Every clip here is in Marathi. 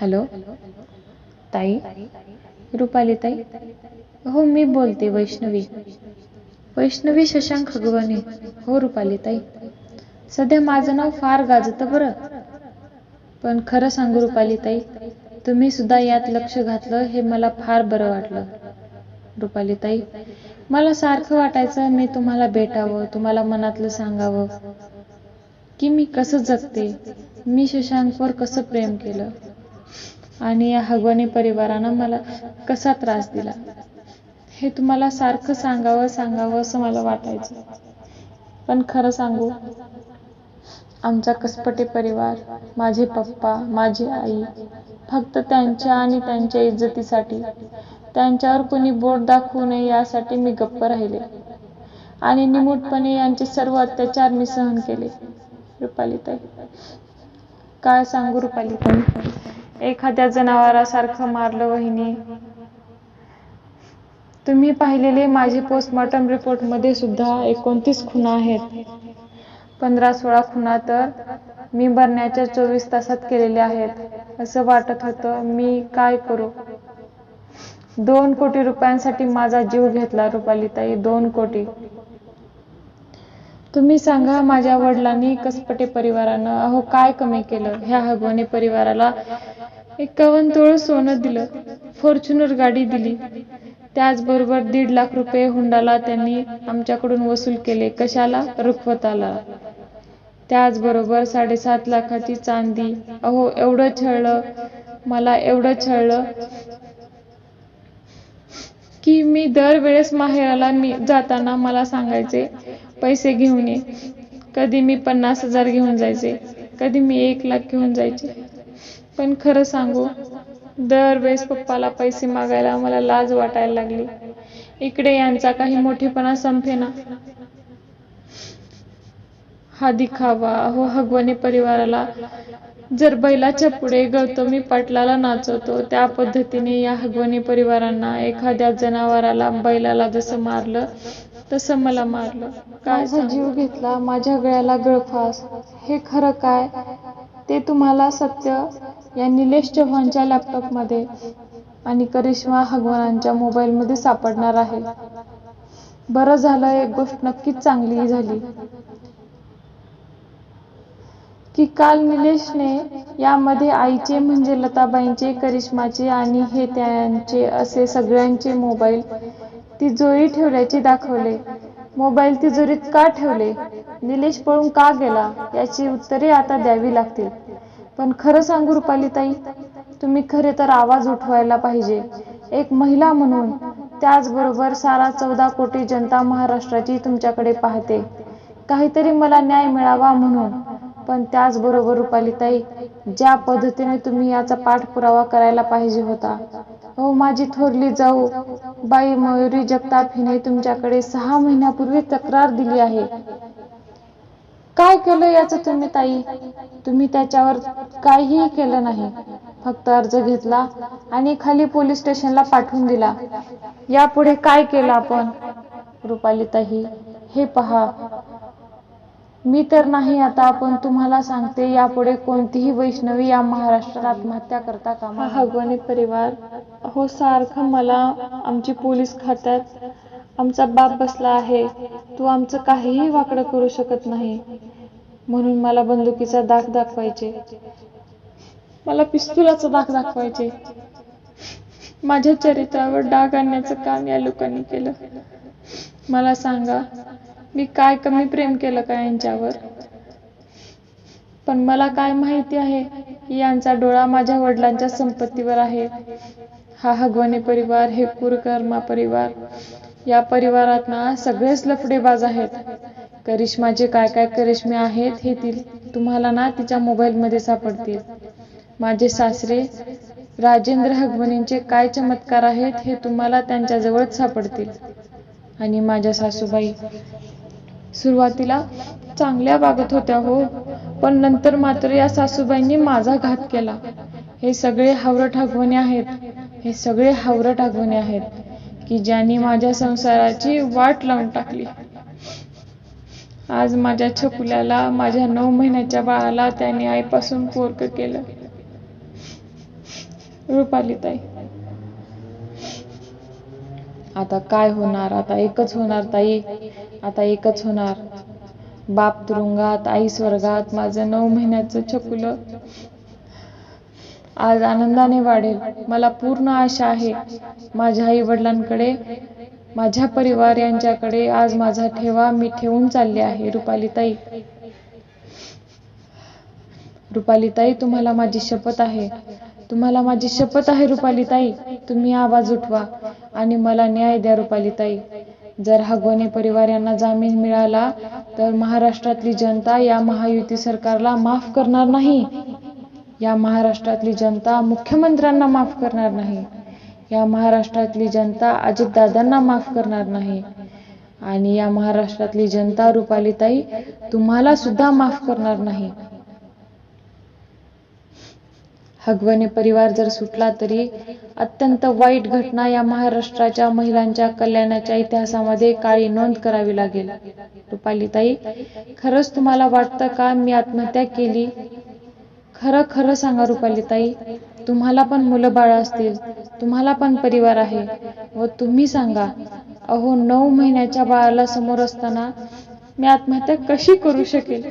hello? ताई? रुपाली ताई? हो मी बोलते वैष्णवी. वैष्णवी शशांक खगवाने हो रुपाली ताई. सध्या माझं नाव फार गाजतं बरं. पण खरं सांगू रुपाली ताई तुम्ही सुद्धा यात लक्ष घातलं हे मला फार बरं वाटलं. रुपाली ताई मला सारखं वाटायचं मी तुम्हाला भेटावं तुम्हाला मनातलं सांगावं. की मी कसं जगते? मी शशांकवर कसं प्रेम केलं? आणि या हगवानी परिवारानं मला कसा त्रास दिला? हे तुम्हाला सारखं सांगावं सांगावं असं मला वाटायचं. पण खरं सांगू आमचा कसपटे परिवार माझे पप्पा माझी आई फक्त त्यांच्या आणि त्यांच्या इज्जतीसाठी त्यांच्यावर कोणी बोट दाखवू नये यासाठी मी गप्प राहिले. आणि निमूटपणे यांचे सर्व अत्याचार मी सहन केले. रुपालीताई काय सांगू रुपालीताई? एखाद्या जनावरासारखं मारलं वहिनी. तुम्ही पाहिलेले माझे पोस्टमॉर्टम रिपोर्टमध्ये सुद्धा एकोणतीस खुणा आहेत. पंधरा सोळा खुणा तर मी भरण्याच्या चोवीस तासात केलेल्या आहेत. असं वाटत होतं मी काय करू? दोन कोटी रुपयांसाठी माझा जीव घेतला रुपालीताई दोन कोटी. तुम्ही सांगा माझ्या वडिलांनी कसपटे परिवारानं अहो काय कमी केलं? ह्या हगवणे परिवाराला एकावन्न तोळ सोनं दिलं. फॉर्च्युनर गाडी दिली. त्याचबरोबर दीड लाख रुपये हुंडाला त्यांनी आमच्याकडून वसूल केले. कशाला? रुखवताला. त्याचबरोबर साडेसात लाखाची चांदी. अहो एवढं छळलं. मला एवढं छळलं की मी दरवेळेस माहेराला मी जाताना मला सांगायचे पैसे घेऊन ये. कधी मी पन्नास हजार घेऊन जायचे. कधी मी एक लाख घेऊन जायचे. पण खरं सांगू दरवेळेस पप्पाला पैसे मागायला मला लाज वाटायला लागली. इकडे यांचा काही मोठेपणा संपेना हा दिखावा हो हगवणे परिवाराला. जर बैलाच्या पुढे गौतमी पाटलाला नाचवतो. त्या पद्धतीने या हगवणी परिवारांना एखाद्या जनावराला बैलाला जसं मारलं तसं मला मारलं. काय जीव घेतला माझ्या गळ्याला गळफास. हे खरं काय? ते तुम्हाला सत्य? या निलेश चव्हाणच्या लॅपटॉपमध्ये आणि करिश्मा हगवानांच्या मोबाईलमध्ये सापडणार आहे. बरं झालं एक गोष्ट नक्कीच चांगली झाली. की काल निलेशने यामध्ये आईचे म्हणजे लताबाईंचे करिश्माचे आणि हे त्यांचे असे सगळ्यांचे मोबाईल तिजोरी ठेवल्याचे दाखवले. मोबाईल तिजोरीत का ठेवले? निलेश पळून का गेला? याची उत्तरे आता द्यावी लागतील. पण खरं सांगू रुपालीताई तुम्ही खरे तर आवाज उठवायला पाहिजे. एक महिला म्हणून त्याचबरोबर सारा चौदा कोटी जनता महाराष्ट्राची तुमच्याकडे पाहते. काहीतरी मला न्याय मिळावा म्हणून. पण त्याचबरोबर रुपालीताई ज्या पद्धतीने तुम्ही याचा पाठपुरावा करायला पाहिजे होता. हो माझी थोरली जाऊ बाई मयुरी जगताप हिने तुमच्याकडे सहा महिन्यापूर्वी तक्रार दिली आहे. काय केलं याचं तुम्ही ताई? तुम्ही त्याच्यावर काहीही केलं नाही. फक्त अर्ज घेतला आणि खाली पोलीस स्टेशनला पाठवून दिला. यापुढे काय केलं आपण? रुपाली ताई हे पहा. मी तर नाही आता आपण तुम्हाला सांगते यापुढे कोणतीही वैष्णवी या महाराष्ट्रात आत्महत्या करता कामा नये. हगवणे परिवार हो सारखं मला आमची पोलीस खात्यात आमचा बाप बसला आहे. तू आमचं काहीही वाकडं करू शकत नाही. म्हणून मला बंदुकीचा दाग दाखवायचे. मला पिस्तुलाचा दाग दाखवायचे. माझ्या चरित्रावर डाग आणण्याचं काम या लोकांनी केलं. मला सांगा मी काय कमी प्रेम केलं का यांच्यावर? पण मला काय माहिती आहे की यांचा डोळा माझ्या वडिलांच्या संपत्तीवर आहे. हा हगवणे परिवार हे कुरकर्मा परिवार या परिवारात ना सगळेच लफडेबाज आहेत. करिश्माचे काय काय करिश्मे आहेत हे ती तुम्हाला ना तिच्या मोबाईलमध्ये सापडतील. माझे सासरे राजेंद्र हगवणींचे काय चमत्कार आहेत हे तुम्हाला त्यांच्याजवळच सापडतील. आणि माझ्या सासूबाई सुरुवातीला चांगल्या वागत होत्या हो पण नंतर मात्र या सासूबाईंनी माझा घात केला. हे सगळे हावरट हगवणे आहेत. हे सगळे हावरट हगवणे आहेत की ज्यांनी माझ्या संसाराची वाट लावून टाकली. आज माझ्या छकुल्याला माझ्या नऊ महिन्याच्या बाळाला त्याने आईपासून पोरक केलं. रुपाली ताई. आता काय होणार? आता एकच होणार ताई. आता एकच होणार. बाप तुरुंगात आई स्वर्गात माझं नऊ महिन्याचं छकुलं. आज आनंदाने वाढेल. मला पूर्ण आशा आहे. माझ्या आई वडिलांकडे माझ्या परिवार यांच्याकडे आज माझा ठेवा मी ठेवून चालले आहे. रुपालीताई. रुपालीताई तुम्हाला माझी शपथ आहे. तुम्हाला माझी शपथ आहे रुपालीताई. तुम्ही आवाज उठवा आणि मला न्याय द्या रुपालीताई. जर हगवणे परिवार यांना जामीन मिळाला तर महाराष्ट्रातली जनता या महायुती सरकारला माफ करणार नाही. या महाराष्ट्रातली जनता मुख्यमंत्र्यांना माफ करणार नाही. या महाराष्ट्रातली जनता अजितदादांना माफ करणार नाही. आणि या महाराष्ट्रातली जनता रुपालीताई तुम्हाला सुद्धा माफ करणार नाही. हगवणे परिवार जर सुटला तरी अत्यंत वाईट घटना या महाराष्ट्राच्या महिलांच्या कल्याणाच्या इतिहासामध्ये काळी नोंद करावी लागेल. रुपालीताई खरंच तुम्हाला वाटतं का मी आत्महत्या केली? खरं खरं सांगा रुपालीताई. तुम्हाला पण मुलं बाळ असतील तुम्हाला पण परिवार आहे व तुम्ही सांगा अहो नऊ महिन्याच्या बाळाला समोर असताना मी आत्महत्या कशी करू शकेल?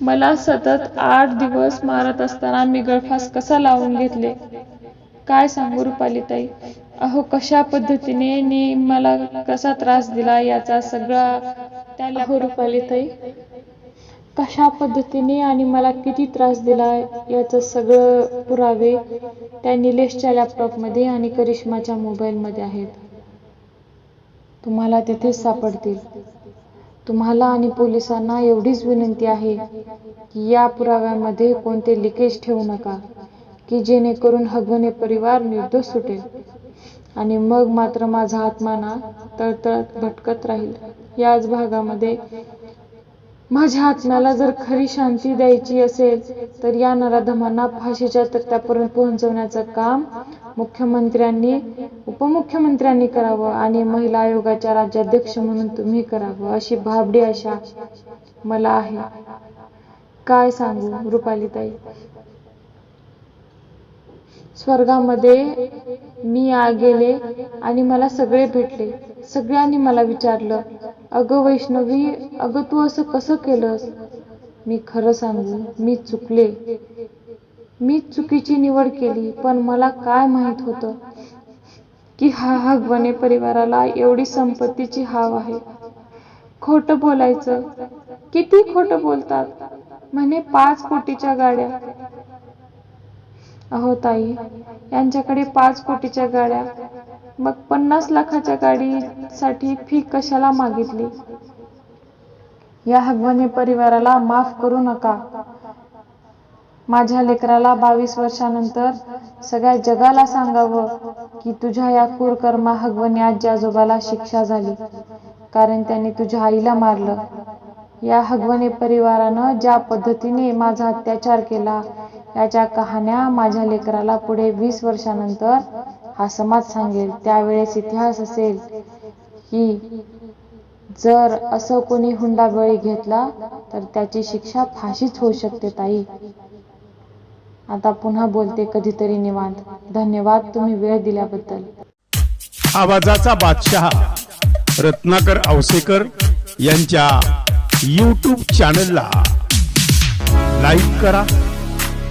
मला सतत आठ दिवस मारत असताना मी गळफास कसा लावून घेतले? काय सांगू रुपालीताई? अहो कशा पद्धतीने नी मला कसा त्रास दिला याचा सगळा त्याला अहो रुपालीताई कशा पद्धतीने आणि मला किती त्रास दिला याचं सगळं पुरावे त्या निलेशच्या लॅपटॉपमध्ये आणि करिश्माच्या मोबाईलमध्ये आहेत. तुम्हाला तिथेच सापडतील. तुम्हाला आणि पोलिसांना एवढीच विनंती आहे की या पुराव्यामध्ये कोणते लिकेज ठेवू नका की जेणेकरून हगवणे परिवार निर्दोष सुटेल. आणि मग मात्र माझा आत्मा ना तळतळत भटकत राहील. याच भागामध्ये माझ्या आत्म्याला जर खरी शांती द्यायची असेल तर या नराधमांना फाशीच्या तक्त्यापर्यंत पोहोचवण्याचं काम मुख्यमंत्र्यांनी उपमुख्यमंत्र्यांनी करावं आणि महिला आयोगाच्या राज्याध्यक्ष म्हणून तुम्ही करावं अशी भाबडी आशा मला आहे. काय सांगू रुपालीताई? स्वर्गामध्ये मी आ गेले आणि मला सगळे भेटले. सगळ्यांनी मला विचारलं अगं वैष्णवी अगं तू असं कसं केलंस? मी खरं सांगू मी चुकले. मी चुकीची निवड केली पण मला काय माहीत होतं की हा हगवणे परिवाराला एवढी संपत्तीची हाव आहे. खोटं बोलायचं. किती खोटं बोलतात. म्हणे पाच कोटीच्या गाड्या. अहो ताई यांच्याकडे पाच कोटीच्या गाड्या मग पन्नास लाखाच्या गाडीसाठी फी कशाला मागितली? या हगवणे परिवाराला माफ करू नका. माझ्या लेकराला बावीस वर्षानंतर सगळ्या जगाला सांगावं की तुझ्या या कुरकर्मा हगवणे आजी आजोबाला शिक्षा झाली कारण त्यांनी तुझ्या आईला मारलं. या हगवणे परिवारानं ज्या पद्धतीने माझा अत्याचार केला याच्या कहाण्या माझ्या लेकराला पुढे वीस वर्षानंतर हा समाज सांगेल. त्यावेळेस इतिहास असेल की जर असं कोणी हुंडा बळी घेतला तर त्याची शिक्षा फाशीच होऊ शकते ताई. आता पुन्हा बोलते कधीतरी निवांत. धन्यवाद तुम्ही वेळ दिल्याबद्दल. आवाजाचा बादशहा रत्नाकर औसेकर यांच्या यूट्यूब चॅनलला लाईक करा.